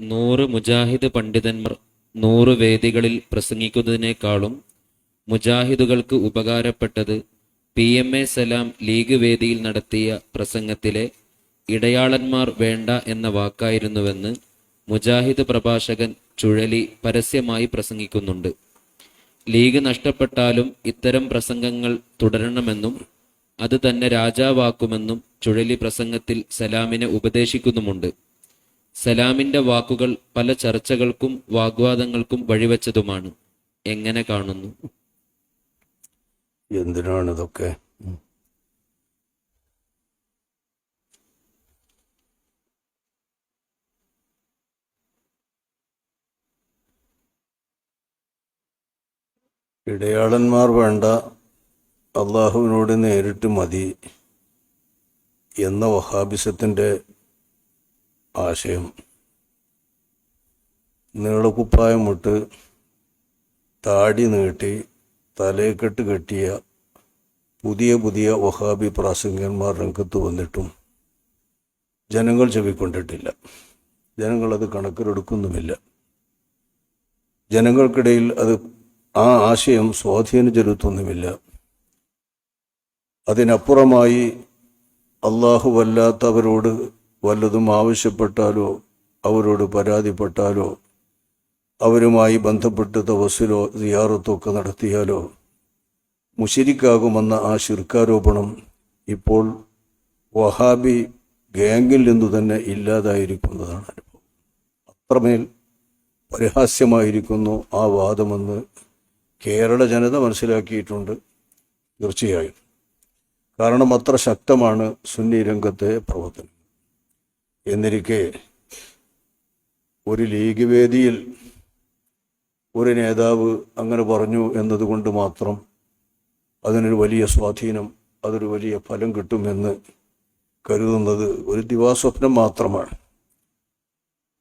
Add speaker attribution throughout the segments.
Speaker 1: നൂറ് മുജാഹിദ് പണ്ഡിതന്മാർ നൂറ് വേദികളിൽ പ്രസംഗിക്കുന്നതിനേക്കാളും മുജാഹിദുകൾക്ക് ഉപകാരപ്പെട്ടത് P M A Salam league വേദിയിൽ നടത്തിയ പ്രസംഗത്തിലെ ഇടയാളന്മാർ വേണ്ട എന്ന വാക്കായിരുന്നുവെന്ന് മുജാഹിദ് പ്രഭാഷകൻ ചുഴലി പരസ്യമായി പ്രസംഗിക്കുന്നുണ്ട്. ലീഗ് നഷ്ടപ്പെട്ടാലും ഇത്തരം പ്രസംഗങ്ങൾ തുടരണമെന്നും അത് തന്നെ രാജാവാക്കുമെന്നും ചുഴലി പ്രസംഗത്തിൽ സലാമിനെ ഉപദേശിക്കുന്നുമുണ്ട്. സലാമിന്റെ വാക്കുകൾ പല ചർച്ചകൾക്കും വാഗ്വാദങ്ങൾക്കും വഴിവെച്ചതുമാണ് എങ്ങനെ കാണുന്നു
Speaker 2: എന്തിനാണ് ഇതൊക്കെ. ഇടയാളന്മാർ വേണ്ട അള്ളാഹുവിനോട് നേരിട്ട് മതി എന്ന വഹാബിസത്തിന്റെ ആശയം. നീളക്കുപ്പായം താടി നീട്ടി തലേക്കെട്ട് കെട്ടിയ പുതിയ പുതിയ വഹാബി പ്രാസംഗികന്മാർ രംഗത്ത് വന്നിട്ടും ജനങ്ങൾ ചെവിക്കൊണ്ടിട്ടില്ല. ജനങ്ങളത് കണക്കിലെടുക്കുന്നുമില്ല. ജനങ്ങൾക്കിടയിൽ അത് ആ ആശയം സ്വാധീനം ചെലുത്തുന്നുമില്ല. അതിനപ്പുറമായി അള്ളാഹു വല്ലാത്തവരോട് വല്ലതും ആവശ്യപ്പെട്ടാലോ അവരോട് പരാതിപ്പെട്ടാലോ അവരുമായി ബന്ധപ്പെട്ട് തവസ്സിലോ സിയാറത്തോ ഒക്കെ നടത്തിയാലോ മുഷിരിക്കാകുമെന്ന ആ ശിർക്കാരോപണം ഇപ്പോൾ വഹാബി ഗാംഗിൽ നിന്നു തന്നെ ഇല്ലാതായിരിക്കുന്നതാണ് അനുഭവം. അത്രമേൽ പരിഹാസ്യമായിരിക്കുന്നു ആ വാദമെന്ന് കേരള ജനത മനസ്സിലാക്കിയിട്ടുണ്ട് തീർച്ചയായും. കാരണം അത്ര ശക്തമാണ് സുന്നി രംഗത്തെ പ്രവർത്തനം. എന്നിരിക്കെ ഒരു ലീഗ് വേദിയിൽ ഒരു നേതാവ് അങ്ങനെ പറഞ്ഞു എന്നതുകൊണ്ട് മാത്രം അതിനൊരു വലിയ സ്വാധീനം അതൊരു വലിയ ഫലം കിട്ടുമെന്ന് കരുതുന്നത് ഒരു ദിവാസ്വപ്നം മാത്രമാണ്.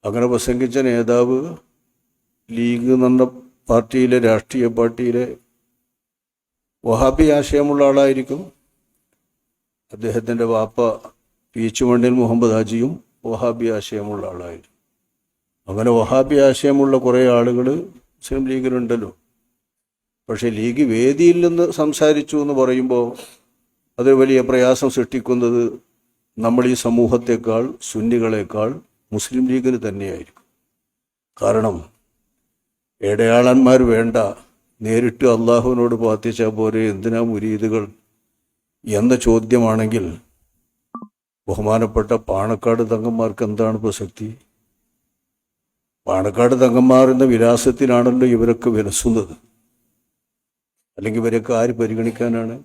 Speaker 2: അങ്ങനെ പ്രസംഗിച്ച നേതാവ് ലീഗ് എന്ന പാർട്ടിയിലെ രാഷ്ട്രീയ പാർട്ടിയിലെ വഹാബി ആശയമുള്ള ആളായിരിക്കും. അദ്ദേഹത്തിന്റെ വാപ്പ പീച്ചുമണ്ണിൽ മുഹമ്മദ് ഹാജിയും വഹാബി ആശയമുള്ള ആളായിരുന്നു അങ്ങനെ വഹാബി ആശയമുള്ള കുറേ ആളുകൾ മുസ്ലിം ലീഗിലുണ്ടല്ലോ. പക്ഷേ ലീഗ് വേദിയിൽ നിന്ന് സംസാരിച്ചു എന്ന് പറയുമ്പോൾ അത് വലിയ പ്രയാസം സൃഷ്ടിക്കുന്നത് നമ്മൾ ഈ സമൂഹത്തെക്കാൾ സുന്നികളെക്കാൾ മുസ്ലിം ലീഗിന് തന്നെയായിരിക്കും. കാരണം ഇടയാളന്മാർ വേണ്ട നേരിട്ട് അള്ളാഹുവിനോട് പ്രാർത്ഥിച്ചാൽ പോരെ എന്തിനാ മുരീദുകൾ? എന്ന ചോദ്യമാണെങ്കിൽ ബഹുമാനപ്പെട്ട പാണക്കാട് തങ്ങന്മാർക്ക് എന്താണ് പ്രസക്തി? പാണക്കാട് തങ്ങന്മാർ എന്ന വിലാസത്തിലാണല്ലോ ഇവരൊക്കെ വിലസുന്നത്. അല്ലെങ്കിൽ ഇവരൊക്കെ ആര് പരിഗണിക്കാനാണ്?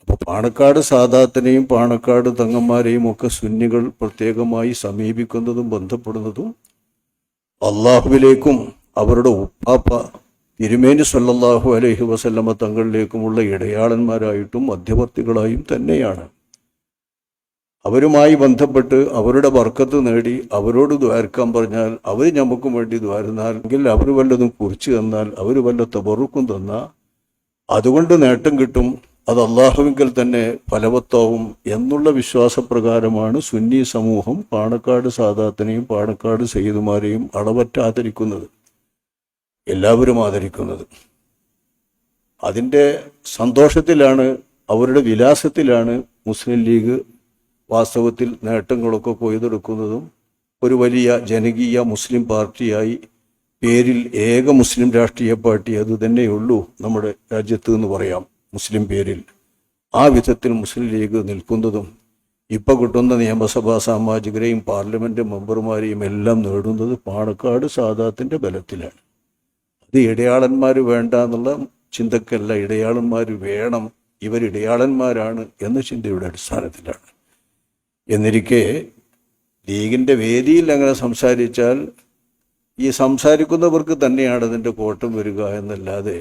Speaker 2: അപ്പോൾ പാണക്കാട് സാദാത്തിനെയും പാണക്കാട് തങ്ങന്മാരെയും ഒക്കെ സുന്നികൾ പ്രത്യേകമായി സമീപിക്കുന്നതും ബന്ധപ്പെടുന്നതും അള്ളാഹുവിലേക്കും അവരുടെ ഉപ്പാപ്പ തിരുമേനി സല്ലാഹു അലൈഹി വസല്ലമ തങ്ങളിലേക്കുമുള്ള ഇടയാളന്മാരായിട്ടും മധ്യവർത്തികളായും തന്നെയാണ്. അവരുമായി ബന്ധപ്പെട്ട് അവരുടെ വർക്കത്ത് നേടി അവരോട് ദ്വാരക്കാൻ പറഞ്ഞാൽ അവർ നമുക്കും വേണ്ടി ദ്വാരുന്നാൽ എങ്കിൽ അവർ വല്ലതും കുറിച്ച് തന്നാൽ അവർ വല്ല തബറുക്കും തന്നാൽ അതുകൊണ്ട് നേട്ടം കിട്ടും. അത് അള്ളാഹുവിങ്കിൽ തന്നെ ഫലവത്താവും എന്നുള്ള വിശ്വാസപ്രകാരമാണ് സുന്നി സമൂഹം പാണക്കാട് സാദാത്തിനെയും പാണക്കാട് സെയ്തുമാരെയും അളവറ്റ ആദരിക്കുന്നത് എല്ലാവരും ആദരിക്കുന്നത്. അതിന്റെ സന്തോഷത്തിലാണ് അവരുടെ വിലാസത്തിലാണ് മുസ്ലിം ലീഗ് വാസ്തവത്തിൽ നേട്ടങ്ങളൊക്കെ കൊയ്തെടുക്കുന്നതും ഒരു വലിയ ജനകീയ മുസ്ലിം പാർട്ടിയായി പേരിൽ ഏക മുസ്ലിം രാഷ്ട്രീയ പാർട്ടി അത് തന്നെയുള്ളൂ നമ്മുടെ രാജ്യത്ത് എന്ന് പറയാം മുസ്ലിം പേരിൽ. ആ വിധത്തിൽ മുസ്ലിം ലീഗ് നിൽക്കുന്നതും ഇപ്പൊ കിട്ടുന്ന നിയമസഭാ സാമാജികരെയും പാർലമെന്റ് മെമ്പർമാരെയും എല്ലാം നേടുന്നത് പാണക്കാട് സാദാത്തിന്റെ ബലത്തിലാണ്. അത് ഇടയാളന്മാർ വേണ്ട എന്നുള്ള ചിന്തക്കല്ല ഇടയാളന്മാർ വേണം ഇവരിടയാളന്മാരാണ് എന്ന ചിന്തയുടെ അടിസ്ഥാനത്തിലാണ്. എന്നിരിക്കെ ലീഗിന്റെ വേദിയിൽ അങ്ങനെ സംസാരിച്ചാൽ ഈ സംസാരിക്കുന്നവർക്ക് തന്നെയാണ് അതിന്റെ കോട്ടം വരിക എന്നല്ലാതെ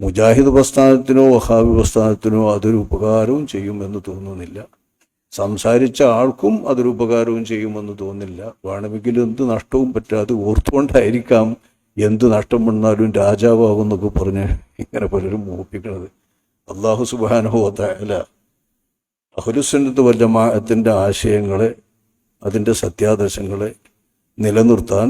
Speaker 2: മുജാഹിദ് പ്രസ്ഥാനത്തിനോ വഹാബി പ്രസ്ഥാനത്തിനോ അതൊരു ഉപകാരവും ചെയ്യുമെന്ന് തോന്നുന്നില്ല. സംസാരിച്ച ആൾക്കും അതൊരു ഉപകാരവും ചെയ്യുമെന്ന് തോന്നില്ല വേണമെങ്കിൽ എന്ത് നഷ്ടവും പറ്റാതെ ഓർത്തുകൊണ്ടായിരിക്കാം എന്ത് നഷ്ടം വന്നാലും രാജാവാകുന്നൊക്കെ പറഞ്ഞ് ഇങ്ങനെ പലരും മോപ്പിക്കണത് അള്ളാഹു സുബാനുഭവത്തായാല അഹുലുസന്നത്ത് വല്ലമാഅത്തിന്റെ ആശയങ്ങളെ അതിന്റെ സത്യാദർശങ്ങളെ നിലനിർത്താൻ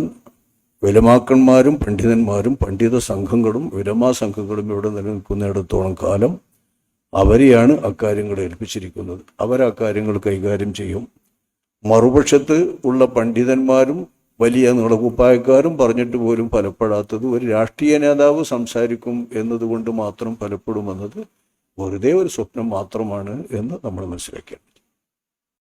Speaker 2: വിലമാക്കന്മാരും പണ്ഡിതന്മാരും പണ്ഡിത സംഘങ്ങളും വിലമാ സംഘങ്ങളും ഇവിടെ നിലനിൽക്കുന്നിടത്തോളം കാലം അവരെയാണ് അക്കാര്യങ്ങൾ ഏൽപ്പിച്ചിരിക്കുന്നത്. അവർ ആ കാര്യങ്ങൾ കൈകാര്യം ചെയ്യും. മറുപക്ഷത്ത് ഉള്ള പണ്ഡിതന്മാരും വലിയ നിളകുപ്പായക്കാരും പറഞ്ഞിട്ട് പോലും ഫലപ്പെടാത്തത് ഒരു രാഷ്ട്രീയ നേതാവ് സംസാരിക്കും എന്നതുകൊണ്ട് മാത്രം ഫലപ്പെടുമെന്നത് വെറുതെ ഒരു സ്വപ്നം മാത്രമാണ് എന്ന് നമ്മൾ മനസ്സിലാക്കിയത്